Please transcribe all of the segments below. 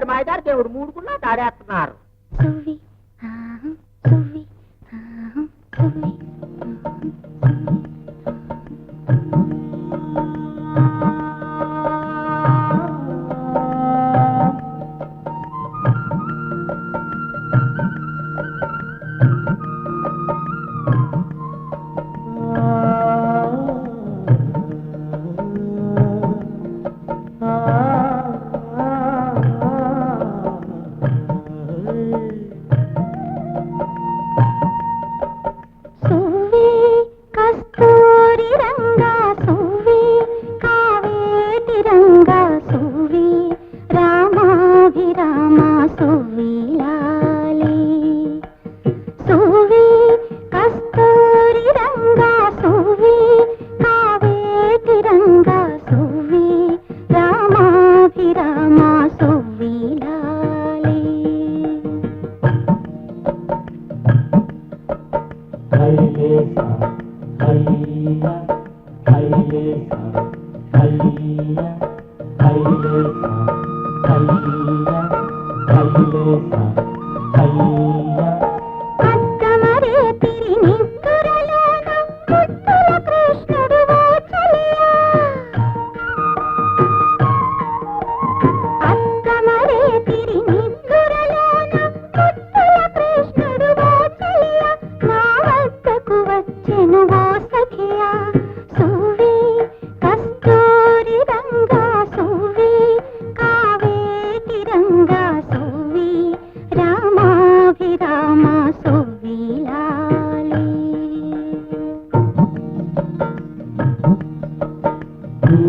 దేవుడు మాయదారు దేవుడు మూడుకున్నా తాడేస్తున్నారు కైలేస కైలేస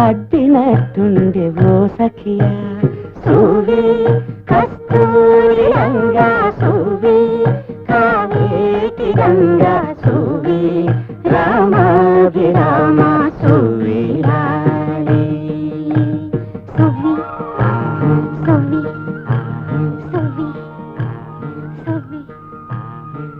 అడ్డినట్టుండే ఓ సఖియా. సూవే కస్తూరి రంగా సూవే కావేటి రంగా సూవే రామాభిరామా